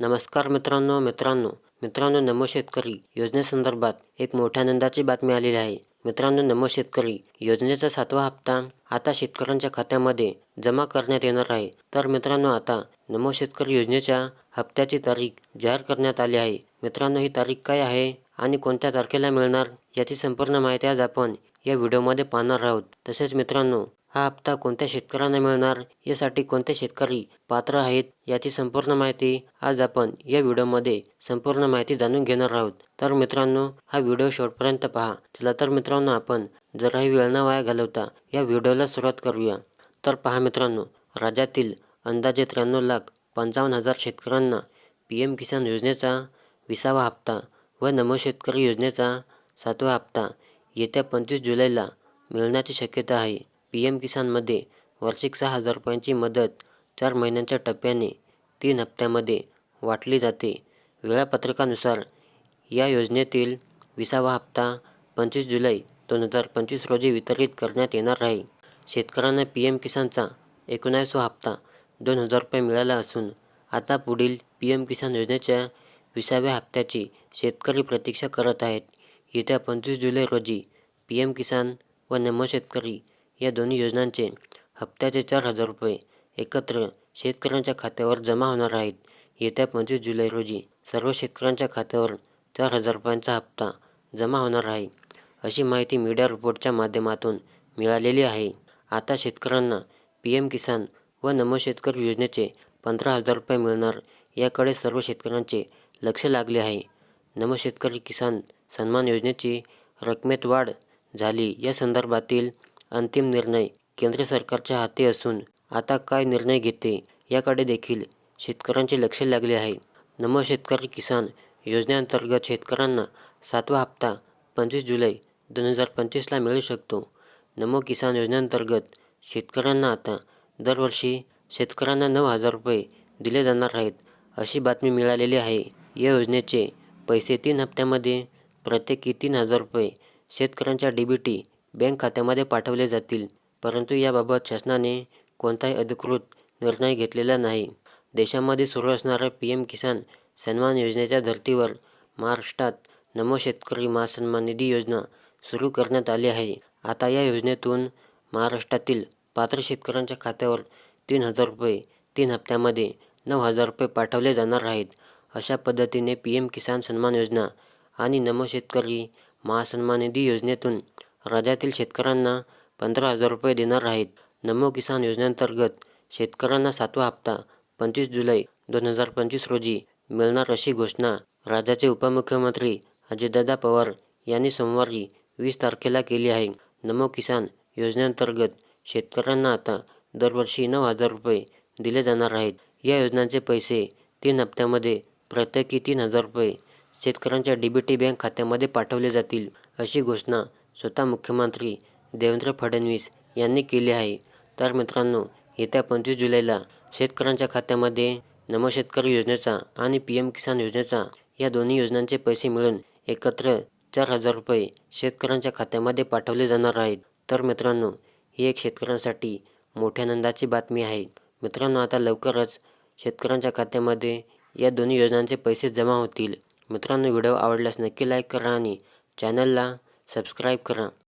नमस्कार मित्रांनो मित्रांनो. मित्रांनो नमो शेतकरी योजनेसंदर्भात एक मोठ्या आनंदाची बातमी आलेली आहे. मित्रांनो नमो शेतकरी योजनेचा सातवा हप्ता आता शेतकऱ्यांच्या खात्यामध्ये जमा करण्यात येणार आहे. तर मित्रांनो आता नमो शेतकरी योजनेच्या हप्त्याची तारीख जाहीर करण्यात आली आहे. मित्रांनो ही तारीख काय आहे आणि कोणत्या तारखेला मिळणार याची संपूर्ण माहिती आज आपण या व्हिडिओमध्ये पाहणार आहोत. तसेच मित्रांनो हा हप्ता कोणत्या शेतकऱ्यांना मिळणार? यासाठी कोणते शेतकरी पात्र आहेत? याची संपूर्ण माहिती आज आपण या व्हिडिओमध्ये संपूर्ण माहिती जाणून घेणार आहोत. तर मित्रांनो हा व्हिडिओ शेवटपर्यंत पहा. चला तर मित्रांनो आपण जराही वेळ न वाया घालवता या व्हिडिओला सुरुवात करूया. तर पहा मित्रांनो राज्यातील अंदाजे त्र्याण्णव लाख पंचावन्न हजार शेतकऱ्यांना पी एम किसान योजनेचा विसावा हप्ता व नमो शेतकरी योजनेचा सातवा हप्ता येत्या पंचवीस जुलैला मिळण्याची शक्यता आहे. पी एम किसानमध्ये वार्षिक सहा हजार रुपयांची मदत चार महिन्यांच्या टप्प्याने तीन हप्त्यामध्ये वाटली जाते. वेळापत्रकानुसार या योजनेतील विसावा हप्ता पंचवीस जुलै दोन हजार पंचवीस रोजी वितरित करण्यात येणार आहे. शेतकऱ्यांना पी एम किसानचा एकोणावीसवा हप्ता दोन हजार रुपये मिळाला असून आता पुढील पी एम किसान योजनेच्या विसाव्या हप्त्याची शेतकरी प्रतीक्षा करत आहेत. येत्या पंचवीस जुलै रोजी पी एम किसान व नमो शेतकरी या दोन्ही योजनांचे हप्त्याचे चार हजार रुपये एकत्र शेतकऱ्यांच्या खात्यावर जमा होणार आहेत. येत्या पंचवीस जुलै रोजी सर्व शेतकऱ्यांच्या खात्यावर चार हजार रुपयांचा हप्ता जमा होणार आहे. अशी माहिती मीडिया रिपोर्टच्या माध्यमातून मिळालेली आहे. आता शेतकऱ्यांना पी एम किसान व नमो शेतकरी योजनेचे पंधरा हजार रुपये मिळणार याकडे सर्व शेतकऱ्यांचे लक्ष लागले आहे. नमो शेतकरी किसान सन्मान योजनेची रकमेत वाढ झाली. या संदर्भातील अंतिम निर्णय केंद्र सरकारच्या हाती असून आता काय निर्णय घेते याकडे देखील शेतकऱ्यांचे लक्ष लागले आहे. नमो शेतकरी किसान योजनेअंतर्गत शेतकऱ्यांना सातवा हप्ता पंचवीस जुलै दोन हजार पंचवीसला मिळू शकतो. नमो किसान योजनेअंतर्गत शेतकऱ्यांना आता दरवर्षी शेतकऱ्यांना नऊ हजार रुपये दिले जाणार आहेत अशी बातमी मिळालेली आहे. या योजनेचे पैसे तीन हप्त्यामध्ये प्रत्येकी तीन हजार रुपये शेतकऱ्यांच्या डी बी टी बँक खात्यामध्ये पाठवले जातील परंतु याबाबत शासनाने कोणताही अधिकृत निर्णय घेतलेला नाही. देशामध्ये सुरू असणाऱ्या पी एम किसान सन्मान योजनेच्या धर्तीवर महाराष्ट्रात नमो शेतकरी महासन्मान निधी योजना सुरू करण्यात आली आहे. आता या योजनेतून महाराष्ट्रातील पात्र शेतकऱ्यांच्या खात्यावर तीन हजार रुपये तीन हप्त्यामध्ये नऊ हजार रुपये पाठवले जाणार आहेत. अशा पद्धतीने पी एम किसान सन्मान योजना आणि नमो शेतकरी महासन्मान निधी योजनेतून राज्यातील शेतकऱ्यांना पंधरा हजार रुपये देणार आहेत. नमो किसान योजनेअंतर्गत शेतकऱ्यांना सातवा हप्ता पंचवीस जुलै दोन हजार पंचवीस रोजी मिळणार अशी घोषणा राज्याचे उपमुख्यमंत्री अजितदादा पवार यांनी सोमवारी वीस तारखेला केली आहे. नमो किसान योजनेअंतर्गत शेतकऱ्यांना आता दरवर्षी नऊ हजार रुपये दिले जाणार आहेत. या योजनांचे पैसे तीन हप्त्यामध्ये प्रत्येकी तीन हजार रुपये शेतकऱ्यांच्या डी बी टी बँक खात्यामध्ये पाठवले जातील अशी घोषणा स्वतः मुख्यमंत्री देवेंद्र फडणवीस यांनी केले आहे. तर मित्रांनो येत्या पंचवीस जुलैला शेतकऱ्यांच्या खात्यामध्ये नमो शेतकरी योजनेचा आणि पी एम किसान योजनेचा या दोन्ही योजनांचे पैसे मिळून एकत्र चार हजार रुपये शेतकऱ्यांच्या खात्यामध्ये पाठवले जाणार आहेत. तर मित्रांनो ही एक शेतकऱ्यांसाठी मोठ्या आनंदाची बातमी आहे. मित्रांनो आता लवकरच शेतकऱ्यांच्या खात्यामध्ये या दोन्ही योजनांचे पैसे जमा होतील. मित्रांनो व्हिडिओ आवडल्यास नक्की लाईक करा आणि चॅनलला सबस्क्राईब करा